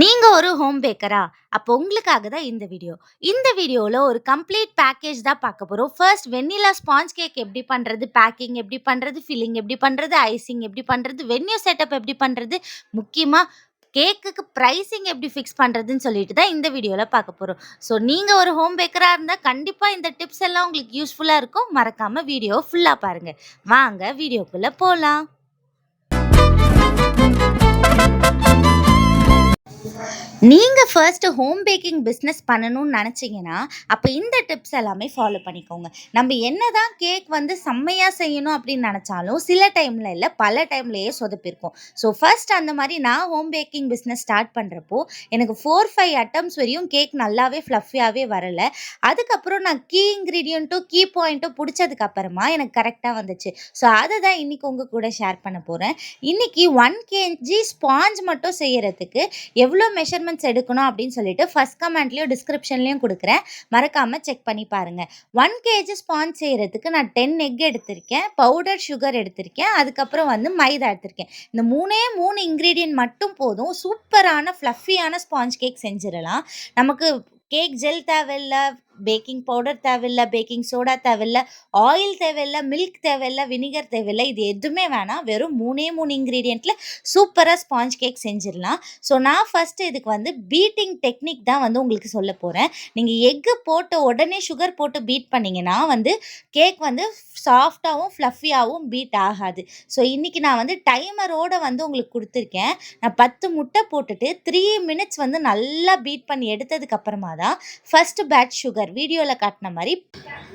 நீங்கள் ஒரு ஹோம் பேக்கரா? அப்போ உங்களுக்காக தான் இந்த வீடியோ. இந்த வீடியோவில் ஒரு கம்ப்ளீட் பேக்கேஜ் தான் பார்க்க போகிறோம் ஃபர்ஸ்ட் வெண்ணிலா ஸ்பாஞ்ச் கேக் எப்படி பண்ணுறது பேக்கிங் எப்படி பண்ணுறது ஃபில்லிங் எப்படி பண்ணுறது ஐசிங் எப்படி பண்ணுறது வென்யூ செட்டப் எப்படி பண்ணுறது முக்கியமாக கேக்குக்கு ப்ரைஸிங் எப்படி ஃபிக்ஸ் பண்ணுறதுன்னு சொல்லிட்டு தான் இந்த வீடியோவில் பார்க்க போகிறோம் ஸோ நீங்கள் ஒரு ஹோம் பேக்கராக இருந்தால் கண்டிப்பாக இந்த டிப்ஸ் எல்லாம் உங்களுக்கு யூஸ்ஃபுல்லாக இருக்கும். மறக்காமல் வீடியோ ஃபுல்லாக பாருங்கள் வாங்க வீடியோக்குள்ளே போகலாம் நீங்கள் ஃபர்ஸ்ட் ஹோம் பேக்கிங் பிஸ்னஸ் பண்ணணும்னு நினச்சிங்கன்னா அப்போ இந்த டிப்ஸ் எல்லாமே ஃபாலோ பண்ணிக்கோங்க. நம்ம என்ன தான் கேக் வந்து செம்மையாக செய்யணும் அப்படின்னு நினச்சாலும் சில டைமில் இல்லை பல டைம்லேயே சொதப்பியிருக்கும். ஸோ ஃபர்ஸ்ட் அந்த மாதிரி நான் ஹோம் பேக்கிங் பிஸ்னஸ் ஸ்டார்ட் பண்ணுறப்போ எனக்கு ஃபோர் ஃபைவ் அட்டம்ஸ் வரையும் கேக் நல்லாவே ஃப்ளஃபியாகவே வரல. அதுக்கப்புறம் நான் கீ இன்க்ரீடியண்ட்டும் கீ பாயிண்ட்டும் பிடிச்சதுக்கப்புறமா எனக்கு கரெக்டாக வந்துச்சு. ஸோ அதை தான் இன்னைக்கு உங்கள் கூட ஷேர் பண்ண போகிறேன் இன்றைக்கி ஒன் கேஜி ஸ்பாஞ்ச் மட்டும் செய்கிறதுக்கு எவ்வளோ மெஷர்மெண்ட் மெஷர்மென்ட்ஸ் எடுக்கணும் அப்படின்னு சொல்லிட்டு ஃபர்ஸ்ட் கமெண்ட்லேயும் டிஸ்கிரிப்ஷன்லேயும் கொடுக்குறேன் மறக்காம செக் பண்ணி பாருங்க. ஒன் கேஜி ஸ்பான்ஸ் செய்கிறதுக்கு நான் 10 எக் எடுத்திருக்கேன். பவுடர் சுகர் எடுத்திருக்கேன். அதுக்கப்புறம் வந்து மைதா எடுத்திருக்கேன். இந்த மூணே மூணு இன்க்ரீடியன்ட் மட்டும் போதும். சூப்பரான ஃப்ளஃபியான ஸ்பாஞ்ச் கேக் செஞ்சிடலாம் நமக்கு கேக் ஜெல் தேவையில்ல, பேக்கிங் பவுடர் தேவையில்ல, பேக்கிங் சோடா தேவையில்ல, ஆயில் தேவையில்ல, மில்க் தேவையில்ல, வினிகர் தேவையில்லை இது எதுவுமே வேணாம். வெறும் மூணே மூணு இன்க்ரீடியண்ட்டில் சூப்பராக ஸ்பாஞ்ச் கேக் செஞ்சிடலாம் ஸோ நான் ஃபஸ்ட்டு இதுக்கு வந்து பீட்டிங் டெக்னிக் தான் வந்து உங்களுக்கு சொல்லப் போகிறேன் நீங்கள் எக்கு போட்ட உடனே சுகர் போட்டு பீட் பண்ணிங்கன்னா வந்து கேக் வந்து சாஃப்டாகவும் ஃப்ளஃபியாகவும் பீட் ஆகாது. ஸோ இன்றைக்கி நான் வந்து டைமரோட வந்து உங்களுக்கு கொடுத்துருக்கேன் நான் 10 முட்டை போட்டுட்டு த்ரீ மினிட்ஸ் வந்து நல்லா பீட் பண்ணி எடுத்ததுக்கப்புறமா தான் ஃபஸ்ட்டு பேட்ச் சுகர் வீடியோவில் காட்டுன மாதிரி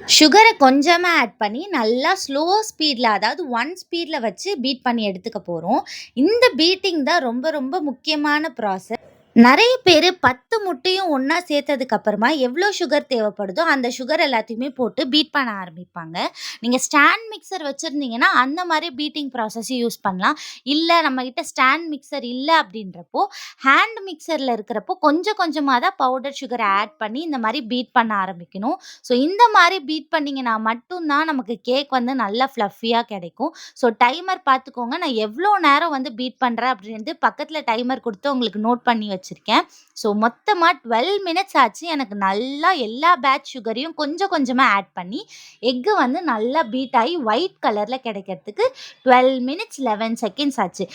சுகரை கொஞ்சமாக ஆட் பண்ணி நல்லா ஸ்லோ ஸ்பீடில் அதாவது ஒன் ஸ்பீடில் வச்சு பீட் பண்ணி எடுத்துக்க போகிறோம் இந்த பீட்டிங் தான் ரொம்ப ரொம்ப முக்கியமான ப்ராசஸ். நிறைய பேர் பத்து முட்டையும் ஒன்றா சேர்த்ததுக்கு அப்புறமா எவ்வளோ சுகர் தேவைப்படுதோ, அந்த சுகர் எல்லாத்தையுமே போட்டு பீட் பண்ண ஆரம்பிப்பாங்க. நீங்கள் ஸ்டாண்ட் மிக்சர் வச்சுருந்தீங்கன்னா அந்த மாதிரி பீட்டிங் ப்ராசஸ் யூஸ் பண்ணலாம். இல்லை நம்மக்கிட்ட ஸ்டாண்ட் மிக்சர் இல்லை அப்படின்றப்போ, ஹேண்ட் மிக்சரில் இருக்கிறப்போ கொஞ்சம் கொஞ்சமாக தான் பவுடர் சுகர் ஆட் பண்ணி இந்த மாதிரி பீட் பண்ண ஆரம்பிக்கணும். ஸோ இந்த மாதிரி பீட் பண்ணிங்கன்னா மட்டும் தான் நமக்கு கேக் வந்து நல்லா ஃப்ளஃபியாக கிடைக்கும். ஸோ டைமர் பார்த்துக்கோங்க. நான் எவ்வளோ நேரம் வந்து பீட் பண்ணுறேன் அப்படின்ட்டு பக்கத்தில் டைமர் கொடுத்து உங்களுக்கு நோட் பண்ணி வச்சிருக்கேன். ஸோ மொத்தமாக டுவெல் மினிட்ஸ் ஆச்சு. எனக்கு நல்லா எல்லா பேட்ச் சுகரையும் கொஞ்சம் கொஞ்சமாக ஆட் பண்ணி, எக்கு வந்து நல்லா பீட் ஆகி ஒயிட் கலரில் கிடைக்கிறதுக்கு 12 மினிட்ஸ் 11 செகண்ட்ஸ் ஆச்சு.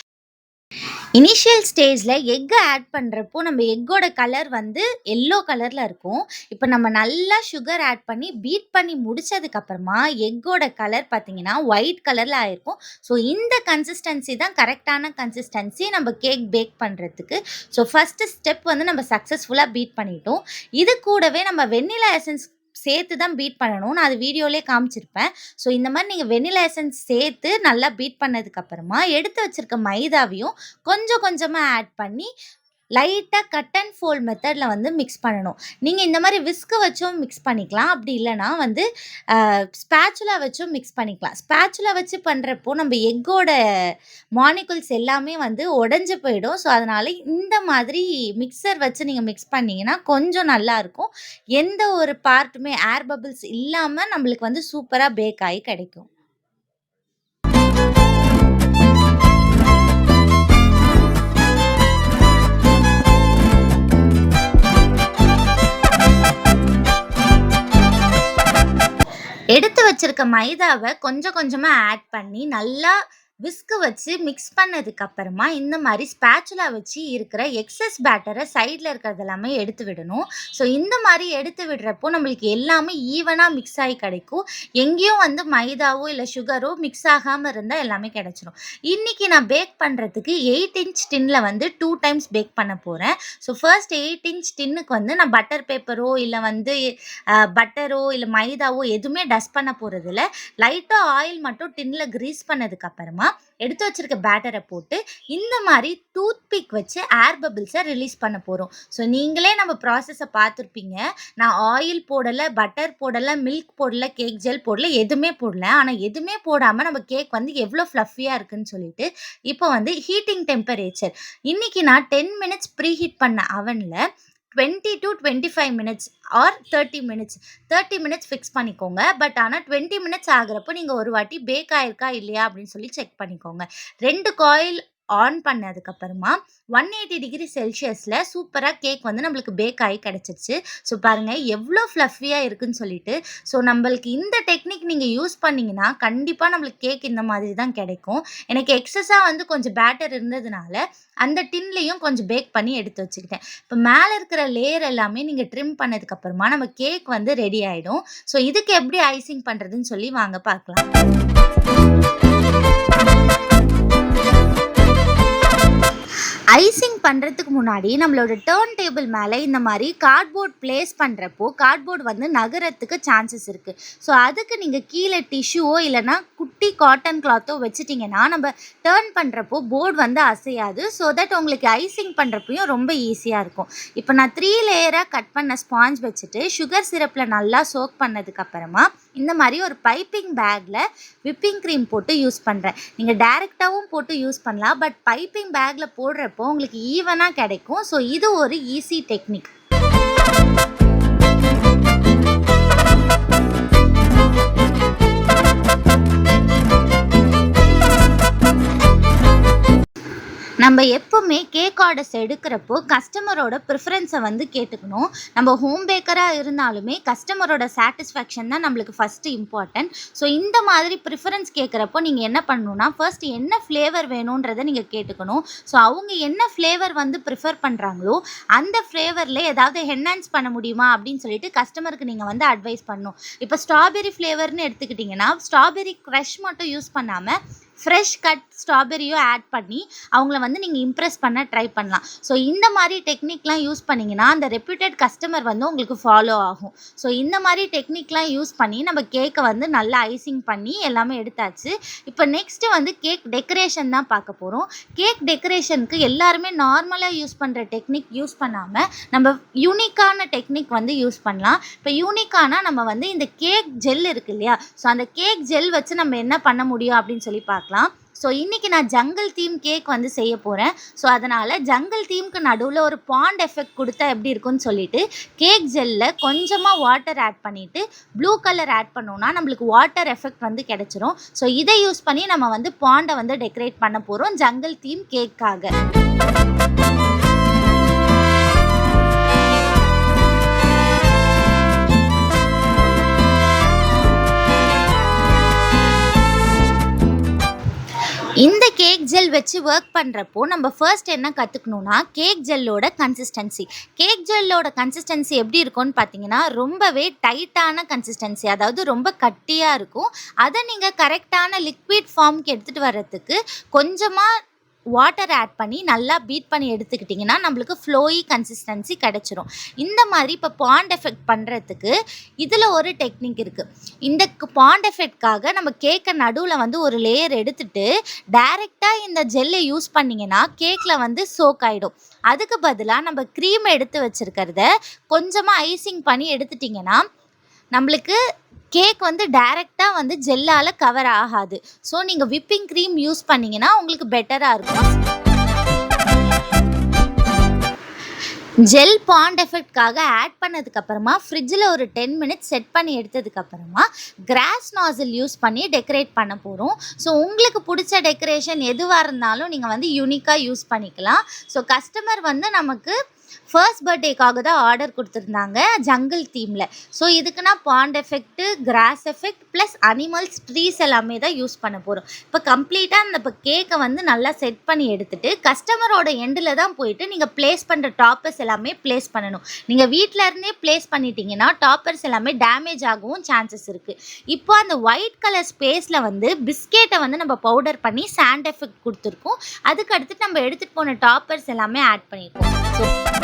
இனிஷியல் ஸ்டேஜில் எக்கை ஆட் பண்ணுறப்போ நம்ம எக்கோட கலர் வந்து எல்லோ கலரில் இருக்கும். இப்போ நம்ம நல்லா சுகர் ஆட் பண்ணி பீட் பண்ணி முடித்ததுக்கப்புறமா எக்கோட கலர் பார்த்தீங்கன்னா, ஒயிட் கலரில் ஆயிருக்கும். ஸோ இந்த கன்சிஸ்டன்சி தான் கரெக்டான கன்சிஸ்டன்சி நம்ம கேக் பேக் பண்ணுறதுக்கு ஸோ ஃபஸ்ட்டு ஸ்டெப் வந்து நம்ம சக்ஸஸ்ஃபுல்லாக பீட் பண்ணிட்டோம். இது கூடவே நம்ம வெண்ணிலா எசன்ஸ் சேர்த்து தான் பீட் பண்ணணும். நான் அது வீடியோலேயே காமிச்சிருப்பேன். ஸோ இந்த மாதிரி நீங்கள் வெனிலா எசன்ஸ் சேர்த்து நல்லா பீட் பண்ணதுக்கப்புறமா எடுத்து வச்சிருக்க மைதாவையும் கொஞ்சம் கொஞ்சமாக ஆட் பண்ணி, லைட்டாக கட் அண்ட் ஃபோல்ட் மெத்தடில் வந்து மிக்ஸ் பண்ணணும். நீங்கள் இந்த மாதிரி விஸ்க்கு வச்சும் மிக்ஸ் பண்ணிக்கலாம். அப்படி இல்லைனா வந்து ஸ்பேச்சுலா வச்சும் மிக்ஸ் பண்ணிக்கலாம். ஸ்பேச்சுலா வச்சு பண்ணுறப்போ நம்ம எக்கோட மானிக்குல்ஸ் எல்லாமே வந்து உடஞ்சி போயிடும். ஸோ அதனால் இந்த மாதிரி மிக்ஸர் வச்சு நீங்கள் மிக்ஸ் பண்ணிங்கன்னா கொஞ்சம் நல்லாயிருக்கும் எந்த ஒரு பார்ட்டுமே ஏர் பபிள்ஸ் இல்லாமல் நம்மளுக்கு வந்து சூப்பராக பேக் ஆகி கிடைக்கும். எடுத்து வச்சிருக்க மைதாவை கொஞ்சம் கொஞ்சமாக ஆட் பண்ணி, நல்லா விஸ்கு வச்சு மிக்ஸ் பண்ணதுக்கு அப்புறமா, இந்த மாதிரி ஸ்பேச்சுலா வச்சு இருக்கிற எக்ஸஸ் பேட்டரை சைடில் இருக்கிறது எல்லாமே எடுத்து விடணும். ஸோ இந்த மாதிரி எடுத்து விடுறப்போ நம்மளுக்கு எல்லாமே ஈவனாக மிக்ஸ் ஆகி கிடைக்கும். எங்கேயும் வந்து மைதாவோ, இல்லை சுகரோ மிக்ஸ் ஆகாமல் இருந்தால் எல்லாமே கிடச்சிரும் இன்றைக்கி நான் பேக் பண்ணுறதுக்கு எயிட் இன்ச் டின்னில் வந்து டூ டைம்ஸ் பேக் பண்ண போகிறேன் ஸோ ஃபர்ஸ்ட் எயிட் இன்ச் டின்னுக்கு வந்து நான் பட்டர் பேப்பரோ, இல்லை வந்து பட்டரோ, இல்லை மைதாவோ எதுவுமே டஸ்ட் பண்ண போகிறதில்ல லைட்டாக ஆயில் மட்டும் டின்னில் க்ரீஸ் பண்ணதுக்கப்புறமா அப்புறமா, எடுத்து வச்சிருக்க பேட்டரை போட்டு, இந்த மாதிரி டூத் பிக் வச்சு ஏர் பபிள்ஸை ரிலீஸ் பண்ண போகிறோம் ஸோ நீங்களே நம்ம ப்ராசஸை பார்த்துருப்பீங்க நான் ஆயில் போடலை பட்டர் போடலை மில்க் போடலை கேக் ஜெல் போடல, எதுவுமே போடல. ஆனால் எதுவுமே போடாமல் நம்ம கேக் வந்து எவ்வளோ ஃப்ளஃபியாக இருக்குன்னு சொல்லிட்டு, இப்போ வந்து ஹீட்டிங் டெம்பரேச்சர். இன்றைக்கி நான் 10 மினிட்ஸ் ப்ரீ ஹீட் பண்ண அவனில் 20-25 minutes or 30 minutes 30 minutes fix பண்ணிக்கோங்க. பட் ஆனால் டுவெண்ட்டி மினிட்ஸ் ஆகிறப்ப நீங்கள் ஒரு வாட்டி பேக் ஆயிருக்கா இல்லையா அப்படின்னு சொல்லி செக் பண்ணிக்கோங்க. ரெண்டு காயில் ஆன் பண்ணதுக்கப்புறமா 180 டிகிரி செல்சியஸில் சூப்பராக கேக் வந்து நம்மளுக்கு பேக் ஆகி கிடச்சிருச்சு ஸோ பாருங்கள் எவ்வளோ ஃப்ளஃபியாக இருக்குன்னு சொல்லிட்டு. ஸோ நம்மளுக்கு இந்த டெக்னிக் நீங்கள் யூஸ் பண்ணீங்கன்னா, கண்டிப்பாக நம்மளுக்கு கேக் இந்த மாதிரி தான் கிடைக்கும். எனக்கு எக்ஸஸாக வந்து கொஞ்சம் பேட்டர் இருந்ததுனால, அந்த டின்லேயும் கொஞ்சம் பேக் பண்ணி எடுத்து வச்சுக்கிட்டேன். இப்போ மேலே இருக்கிற லேயர் எல்லாமே நீங்கள் ட்ரிம் பண்ணதுக்கப்புறமா நம்ம கேக் வந்து ரெடி ஆகிடும் ஸோ இதுக்கு எப்படி ஐசிங் பண்ணுறதுன்னு சொல்லி வாங்க பார்க்கலாம். ஐசிங் பண்ணுறதுக்கு முன்னாடி நம்மளோட டேர்ன் டேபிள் மேலே இந்த மாதிரி கார்ட்போர்ட் பிளேஸ் பண்ணுறப்போ கார்ட்போர்ட் வந்து நகரத்துக்கு சான்சஸ் இருக்குது ஸோ அதுக்கு நீங்கள் கீழே டிஷ்யூவோ இல்லைனா குட்டி காட்டன் கிளாத்தோ வச்சுட்டிங்கன்னா நம்ம டேர்ன் பண்ணுறப்போ போர்டு வந்து அசையாது. ஸோ தட் உங்களுக்கு ஐசிங் பண்ணுறப்பையும் ரொம்ப ஈஸியாக இருக்கும். இப்போ நான் த்ரீ லேயராக கட் பண்ண ஸ்பாஞ்ச் வச்சுட்டு, சுகர் சிரப்பில் நல்லா சோக் பண்ணதுக்கப்புறமா, இந்த மாதிரி ஒரு பைப்பிங் பேக்கில் விப்பிங் க்ரீம் போட்டு யூஸ் பண்ணுறேன் நீங்கள் டேரெக்டாகவும் போட்டு யூஸ் பண்ணலாம். பட் பைப்பிங் பேக்கில் போடுறப்போ உங்களுக்கு ஈவனாக கிடைக்கும். ஸோ இது ஒரு ஈஸி டெக்னிக். நம்ம எப்பவுமே கேக் ஆர்டர்ஸ் எடுக்கிறப்போ, கஸ்டமரோட ப்ரிஃபரன்ஸை வந்து கேட்டுக்கணும். நம்ம ஹோம் பேக்கராக இருந்தாலுமே கஸ்டமரோட சாட்டிஸ்ஃபேக்ஷன் தான் நம்மளுக்கு ஃபஸ்ட்டு இம்பார்ட்டன்ட். ஸோ இந்த மாதிரி ப்ரிஃபரன்ஸ் கேட்குறப்போ நீங்கள் என்ன பண்ணணும்னா, ஃபர்ஸ்ட் என்ன ஃப்ளேவர் வேணுன்றதை நீங்கள் கேட்டுக்கணும். ஸோ அவங்க என்ன ஃப்ளேவர் வந்து ப்ரிஃபர் பண்ணுறாங்களோ அந்த ஃப்ளேவரில் ஏதாவது என்ஹான்ஸ் பண்ண முடியுமா அப்படின்னு சொல்லிட்டு கஸ்டமருக்கு நீங்கள் வந்து அட்வைஸ் பண்ணணும். இப்போ ஸ்ட்ராபெர்ரி ஃப்ளேவர்னு எடுத்துக்கிட்டிங்கன்னா ஸ்ட்ராபெர்ரி க்ரஷ் மட்டும் யூஸ் பண்ணாமல் ஃப்ரெஷ் கட் ஸ்ட்ராபெரியும் ஆட் பண்ணி, அவங்கள வந்து நீங்கள் இம்ப்ரெஸ் பண்ண ட்ரை பண்ணலாம். ஸோ இந்த மாதிரி டெக்னிக்லாம் யூஸ் பண்ணிங்கன்னா அந்த ரெப்யூட்டட் கஸ்டமர் வந்து உங்களுக்கு ஃபாலோ ஆகும். ஸோ இந்த மாதிரி டெக்னிக்லாம் யூஸ் பண்ணி நம்ம கேக்கை வந்து நல்லா ஐசிங் பண்ணி எல்லாமே எடுத்தாச்சு. இப்போ நெக்ஸ்ட்டு வந்து கேக் டெக்கரேஷன் தான் பார்க்க போகிறோம் கேக் டெக்கரேஷனுக்கு எல்லாருமே நார்மலாக யூஸ் பண்ணுற டெக்னிக் யூஸ் பண்ணாமல் நம்ம யூனிக்கான டெக்னிக் வந்து யூஸ் பண்ணலாம். இப்போ யூனிக்கானா நம்ம வந்து இந்த கேக் ஜெல் இருக்கு இல்லையா? ஸோ அந்த கேக் ஜெல் வச்சு நம்ம என்ன பண்ண முடியும் அப்படின்னு சொல்லி பார்க்கலாம். ஸோ இன்னைக்கு நான் ஜங்கிள் தீம் கேக் வந்து செய்ய போகிறேன் ஸோ அதனால் ஜங்கிள் தீம்க்கு நடுவில் ஒரு பாண்ட் எஃபெக்ட் கொடுத்தா எப்படி இருக்கும்னு சொல்லிட்டு, கேக் ஜெல்லில் கொஞ்சமாக வாட்டர் ஆட் பண்ணிவிட்டு ப்ளூ கலர் ஆட் பண்ணோம்னா, நம்மளுக்கு வாட்டர் எஃபெக்ட் வந்து கிடைச்சிரும். ஸோ இதை யூஸ் பண்ணி நம்ம வந்து பாண்டை வந்து டெக்கரேட் பண்ண போகிறோம் ஜங்கிள் தீம் கேக்காக. ஜெல் வச்சு ஒர்க் பண்ணுறப்போ நம்ம ஃபர்ஸ்ட் என்ன கற்றுக்கணுன்னா கேக் ஜெல்லோட கன்சிஸ்டன்சி. கேக் ஜெல்லோட கன்சிஸ்டன்சி எப்படி இருக்கும்னு பார்த்தீங்கன்னா, ரொம்பவே டைட்டான கன்சிஸ்டன்சி. அதாவது ரொம்ப கட்டியாக இருக்கும். அதை நீங்கள் கரெக்டான லிக்விட் ஃபார்ம்க்கு எடுத்துகிட்டு வர்றதுக்கு, கொஞ்சமாக வாட்டர் ஆட் பண்ணி நல்லா பீட் பண்ணி எடுத்துக்கிட்டிங்கன்னா நம்மளுக்கு ஃப்ளோயி கன்சிஸ்டன்சி கிடைச்சிரும். இந்த மாதிரி இப்போ பாண்ட் எஃபெக்ட் பண்ணுறதுக்கு இதில் ஒரு டெக்னிக் இருக்குது இந்த பாண்ட் எஃபெக்ட்காக நம்ம கேக்கை நடுவில் வந்து ஒரு லேயர் எடுத்துட்டு, டைரெக்டாக இந்த ஜெல்லை யூஸ் பண்ணிங்கன்னா கேக்கில் வந்து சோக் ஆகிடும் அதுக்கு பதிலாக நம்ம க்ரீம் எடுத்து வச்சிருக்கிறத கொஞ்சமாக ஐசிங் பண்ணி எடுத்துட்டிங்கன்னா நம்மளுக்கு கேக் வந்து டைரெக்டாக வந்து ஜெல்லால் கவர் ஆகாது. ஸோ நீங்கள் விப்பிங் க்ரீம் யூஸ் பண்ணீங்கன்னா, உங்களுக்கு பெட்டராக இருக்கும். ஜெல் பாண்ட் எஃபெக்ட்காக ஆட் பண்ணதுக்கப்புறமா, ஃப்ரிட்ஜில் ஒரு 10 மினிட்ஸ் செட் பண்ணி எடுத்ததுக்கப்புறமா, கிராஸ் நாசில் யூஸ் பண்ணி டெக்கரேட் பண்ண போகிறோம் ஸோ உங்களுக்கு பிடிச்ச டெக்கரேஷன் எதுவாக இருந்தாலும் நீங்கள் வந்து யூனிக்காக யூஸ் பண்ணிக்கலாம். ஸோ கஸ்டமர் வந்து நமக்கு ஃபர்ஸ்ட் பர்த்டேக்காக தான் ஆர்டர் கொடுத்துருந்தாங்க ஜங்கிள் தீமில் so இதுக்குன்னா pond effect grass effect plus animals, trees எல்லாமே தான் யூஸ் பண்ண போகிறோம் இப்போ கம்ப்ளீட்டாக அந்த இப்போ கேக்கை வந்து நல்லா செட் பண்ணி எடுத்துகிட்டு கஸ்டமரோட எண்டில் தான் போயிட்டு நீங்கள் ப்ளேஸ் பண்ணுற டாப்பர்ஸ் எல்லாமே ப்ளேஸ் பண்ணணும். நீங்கள் வீட்ல இருந்தே பிளேஸ் பண்ணிட்டீங்கன்னா, டாப்பர்ஸ் எல்லாமே டேமேஜ் ஆகவும் சான்சஸ் இருக்குது இப்போ அந்த ஒயிட் கலர் ஸ்பேஸில் வந்து பிஸ்கெட்டை வந்து நம்ம பவுடர் பண்ணி சாண்ட் எஃபெக்ட் கொடுத்துருக்கோம் அதுக்கு அடுத்து நம்ம எடுத்துகிட்டு போன டாப்பர்ஸ் எல்லாமே ஆட் பண்ணியிருக்கோம். ஸோ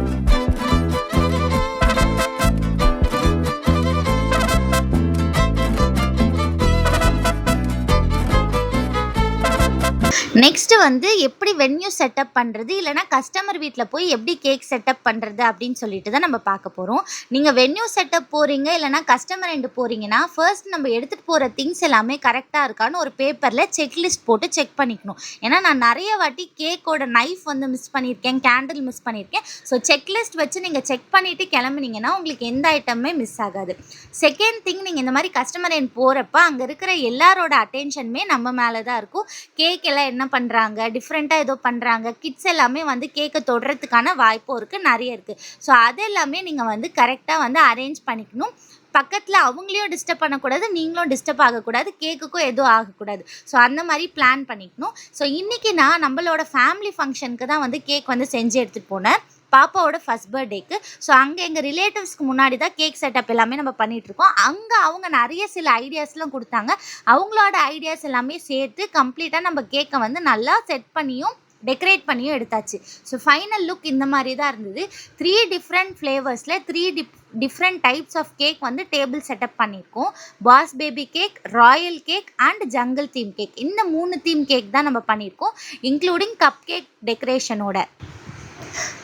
நெக்ஸ்ட் வந்து எப்படி வென்யூ செட்டப் பண்ணுறது இல்லைன்னா கஸ்டமர் வீட்டில் போய் எப்படி கேக் செட்டப் பண்ணுறது அப்படின்னு சொல்லிட்டு தான் நம்ம பார்க்க போகிறோம் நீங்கள் வென்யூ செட்டப் போகிறீங்க இல்லைனா கஸ்டமர் எண்ட் போகிறீங்கன்னா ஃபர்ஸ்ட் நம்ம எடுத்துகிட்டு போகிற திங்ஸ் எல்லாமே கரெக்டாக இருக்கான்னு ஒரு பேப்பரில் செக் லிஸ்ட் போட்டு செக் பண்ணிக்கணும். ஏன்னா நான் நிறைய வாட்டி கேக்கோட நைஃப் வந்து மிஸ் பண்ணியிருக்கேன், கேண்டில் மிஸ் பண்ணியிருக்கேன். ஸோ செக் லிஸ்ட் வச்சு நீங்கள் செக் பண்ணிவிட்டு கிளம்புனீங்கன்னா, உங்களுக்கு எந்த ஐட்டமுமே மிஸ் ஆகாது. செகண்ட் திங் நீங்கள் இந்த மாதிரி கஸ்டமர் எண்ட் போகிறப்ப அங்கே இருக்கிற எல்லாரோட அட்டென்ஷனுமே நம்ம மேலே தான் இருக்கும். கேக் எல்லாம் என்ன பண்ணுறாங்க டிஃப்ரெண்ட்டாக ஏதோ பண்ணுறாங்க கிட்ஸ் எல்லாமே வந்து கேக்கை தொடுறதுக்கான வாய்ப்பும் இருக்குது நிறைய இருக்குது ஸோ அது எல்லாமே நீங்கள் வந்து கரெக்டாக வந்து அரேஞ்ச் பண்ணிக்கணும். பக்கத்தில் அவங்களையும் டிஸ்டர்ப் பண்ணக்கூடாது நீங்களும் டிஸ்டர்ப் ஆகக்கூடாது கேக்குக்கும் எதுவும் ஆகக்கூடாது. ஸோ அந்த மாதிரி பிளான் பண்ணிக்கணும். ஸோ இன்றைக்கி நான் நம்மளோட ஃபேமிலி ஃபங்க்ஷனுக்கு தான் வந்து கேக் வந்து செஞ்சு எடுத்துகிட்டு போனேன். பாப்பாவோட ஃபஸ்ட் பர்த்டேக்கு ஸோ அங்கே எங்கள் ரிலேட்டிவ்ஸ்க்கு முன்னாடி தான் கேக் செட்டப் எல்லாமே நம்ம பண்ணிகிட்ருக்கோம் அங்கே அவங்க நிறைய சில ஐடியாஸ்லாம் கொடுத்தாங்க. அவங்களோட ஐடியாஸ் எல்லாமே சேர்த்து கம்ப்ளீட்டாக நம்ம கேக்கை வந்து நல்லா செட் பண்ணியும் டெக்கரேட் பண்ணியும் எடுத்தாச்சு. ஸோ ஃபைனல் லுக் இந்த மாதிரி தான் இருந்தது. த்ரீ டிஃப்ரெண்ட் ஃப்ளேவர்ஸில் த்ரீ டிப் டிஃப்ரெண்ட் டைப்ஸ் ஆஃப் கேக் வந்து டேபிள் செட்டப் பண்ணியிருக்கோம். Boss baby cake royal cake and jungle theme cake இந்த மூணு தீம் கேக் தான் நம்ம பண்ணியிருக்கோம். இன்க்ளூடிங் கப் கேக் டெக்கரேஷனோட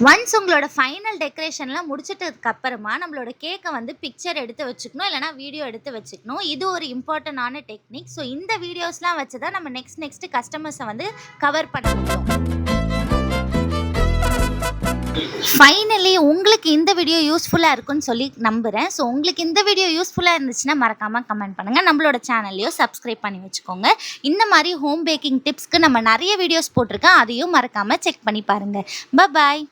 ஒன்ஸ் உங்களோட ஃபைனல் டெக்கரேஷன்லாம் முடிச்சிட்டதுக்கு அப்புறமா நம்மளோட கேக்கை வந்து பிக்சர் எடுத்து வச்சுக்கணும் இல்லைனா வீடியோ எடுத்து வச்சுக்கணும். இது ஒரு இம்பார்ட்டண்டான டெக்னிக் ஸோ இந்த வீடியோஸ்லாம் வச்சு தான் நம்ம நெக்ஸ்ட் நெக்ஸ்ட்டு கஸ்டமர்ஸை வந்து கவர் பண்ண முடியும். ஃபைனலி உங்களுக்கு இந்த வீடியோ யூஸ்ஃபுல்லாக இருக்கும்னு சொல்லி நம்புகிறேன் ஸோ உங்களுக்கு இந்த வீடியோ யூஸ்ஃபுல்லாக இருந்துச்சுன்னா மறக்காமல் கமெண்ட் பண்ணுங்கள் நம்மளோட சேனல்லையோ சப்ஸ்கிரைப் பண்ணி வச்சுக்கோங்க. இந்த மாதிரி ஹோம் பேக்கிங் டிப்ஸ்க்கு நம்ம நிறைய வீடியோஸ் போட்டிருக்கேன் அதையும் மறக்காமல் செக் பண்ணி பாருங்கள் பாய்